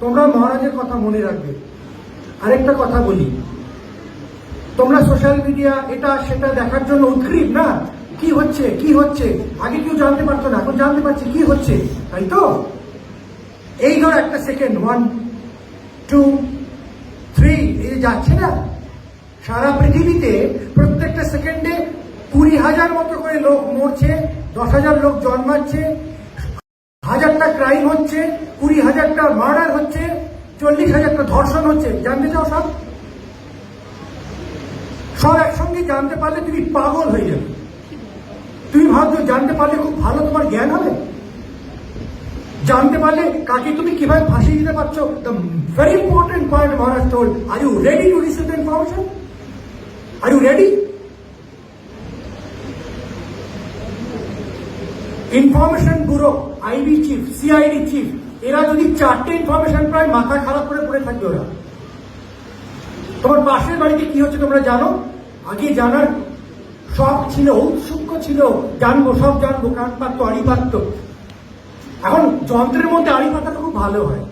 তোমরা মহারাজের কথা মনে রাখবে। আরেকটা কথা বলি। তোমরা সোশ্যাল মিডিয়া এটা সেটা দেখার জন্য উদ্গ্রীব না? কি হচ্ছে? কি হচ্ছে? আগে কেউ জানতে পারতো না, এখন জানতে পারছি কি হচ্ছে, তাই তো? এই ধর একটা সেকেন্ড ওয়ান টু থ্রি এই যাচ্ছে না? সারা পৃথিবীতে প্রত্যেকটা সেকেন্ডে কুড়ি হাজার মতো করে লোক মরছে, দশ হাজার লোক জন্মাচ্ছে হাজারটা ক্রাইম হচ্ছে, কুড়ি হাজারটা মার্ডার হচ্ছে, চল্লিশ হাজারটা ধর্ষণ হচ্ছে, জানতে চাও সব? সব একসঙ্গে জানতে পারলে তুমি পাগল হয়ে যাবে। তুমি ভাবছ জানতে পারলে খুব ভালো তোমার জ্ঞান হবে? জানতে পারলে কাকে তুমি কীভাবে ফাঁসিয়ে দিতে পারছ? দ্য ভেরি ইম্পর্টেন্ট পয়েন্ট মহারাজ toll are you ready to receive the information are you ready information bureau IB chief, CID chief, এরা যদি চারটে ইনফরমেশন প্রায় মাথা খারাপ করে পড়ে থাকবে ওরা। তোমার পাশের বাড়িতে কি হচ্ছে তোমরা জানো? আগে জানার সব ছিল উৎসুক ছিল, জানব, সব জানব কান পাততো আড়ি পাততো এখন যন্ত্রের মধ্যে আড়ি পাতাটা খুব ভালো হয়।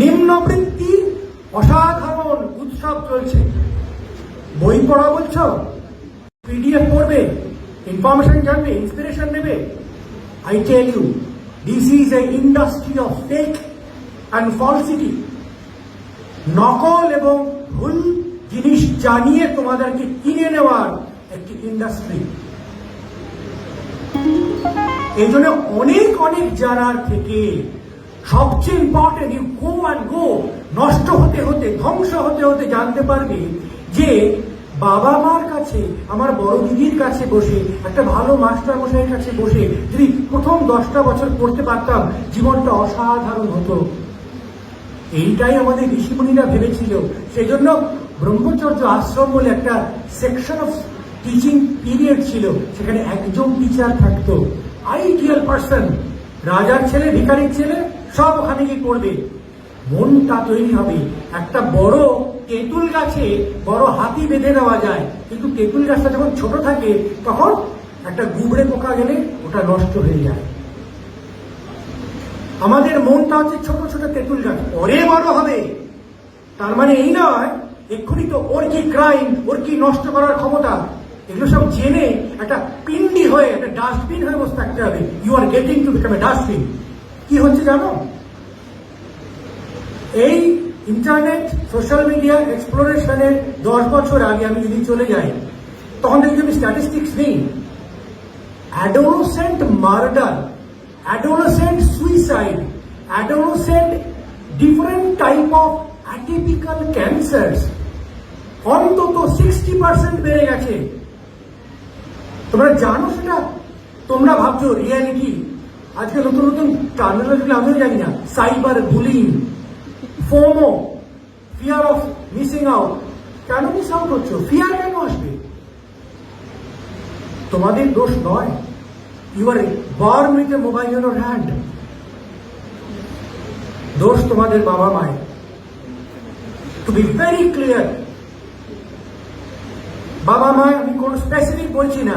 নিম্নবৃত্তির অসাধারণ উৎসব চলছে। বই পড়া বলছো? পিডিএফ পড়বে ইনফরমেশন জানবে ইন্সপিরেশন নেবে। I tell you this is a industry of fake and falsity নকল এবং ভুল জিনিস জানিয়ে তোমাদেরকে কিনে নেওয়ার একটি ইন্ডাস্ট্রি এই জন্য অনেক অনেক জানার থেকে সবচেয়ে important you go and go নষ্ট হতে হতে, ধ্বংস হতে হতে জানতে পারবে যে বাবা মার কাছে, আমার বড় দিদির কাছে বসে, একটা ভালো মাস্টার মশাইয়ের কাছে বসে যদি প্রথম দশটা বছর পড়তে পারতাম, জীবনটা অসাধারণ হতো। এইটাই আমাদের ঋষিমুনিরা ভেবেছিল। সেই জন্য ব্রহ্মচর্য আশ্রম বলে একটা সেকশন অফ টিচিং পিরিয়ড ছিল। সেখানে একজন টিচার থাকতো। আইডিয়াল পার্সন রাজার ছেলে, ভিখারির ছেলে, সব ওখানে গিয়ে পড়বে মনটা তৈরি হবে। একটা বড় তেঁতুল গাছে বড় হাতি বেঁধে দেওয়া যায়। কিন্তু তেঁতুল গাছটা যখন ছোট থাকে, তখন একটা গুবড়ে পোকা গেলে ওটা নষ্ট হয়ে যায়। আমাদের মনটা হচ্ছে ছোট ছোট তেঁতুল গাছ। পরে বড় হবে। তার মানে এই নয়, এক্ষুনি তো ওর কি ক্রাইম ওর কি নষ্ট করার ক্ষমতা? এগুলো সব জেনে একটা পিন্ডি হয়ে, একটা ডাস্টবিন হয়ে বসে থাকতে হবে। You are getting to become a dustbin কি হচ্ছে জানো? এই ইন্টারনেট সোশ্যাল মিডিয়া এক্সপ্লোরেশনের দশ বছর আগে আমি যদি চলে যাই তখন দেখি আমি স্ট্যাটিস্টিক্স নেই। Adolescent murder, adolescent suicide, adolescent different type of atypical cancers অন্তত সিক্সটি পার্সেন্ট বেড়ে গেছে। তোমরা জানো সেটা? তোমরা ভাবছ রিয়ালিটি আজকে নতুন নতুন টার্মিনোলজি আমিও জানি না cyber bullying FOMO fear of missing out কেন মিস আউট হচ্ছে? ফিয়ার কেন আসবে? তোমাদের দোষ নয়। You are born with a mobile in hand দোষ তোমাদের বাবা মায়ের। টু বি ভেরি ক্লিয়ার বাবা মা, আমি কোন স্পেসিফিক বলছি না।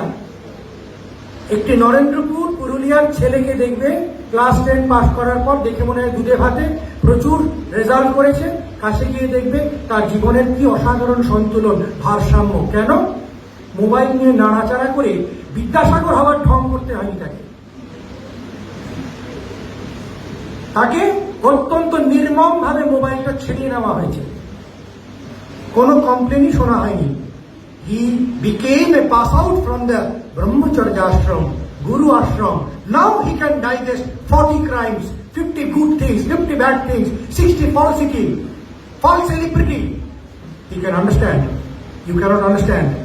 একটি নরেন্দ্রপুর পুরুলিয়ার ছেলেকে দেখবে ক্লাস টেন পাস করার পর দেখে মনে হয় দুধে ভাতে প্রচুর রেজাল্ট করেছে। কাছে গিয়ে দেখবে তার জীবনের কি অসাধারণ সন্তুলন, ভারসাম্য। কেন? মোবাইল নিয়ে নাড়াচাড়া করে বিদ্যাসাগর হওয়ার ঢং করতে হয়নি তাকে। তাকে অত্যন্ত নির্মম ভাবে মোবাইলটা ছেড়িয়ে নেওয়া হয়েছে। কোনো কমপ্লেনই শোনা হয়নি। He became a pass out from the Brahmacharya ashram, Guru ashram. Now he can digest 40 crimes, 50 good things, 50 bad things, 60 falsity, false celebrity. He can understand. You cannot understand.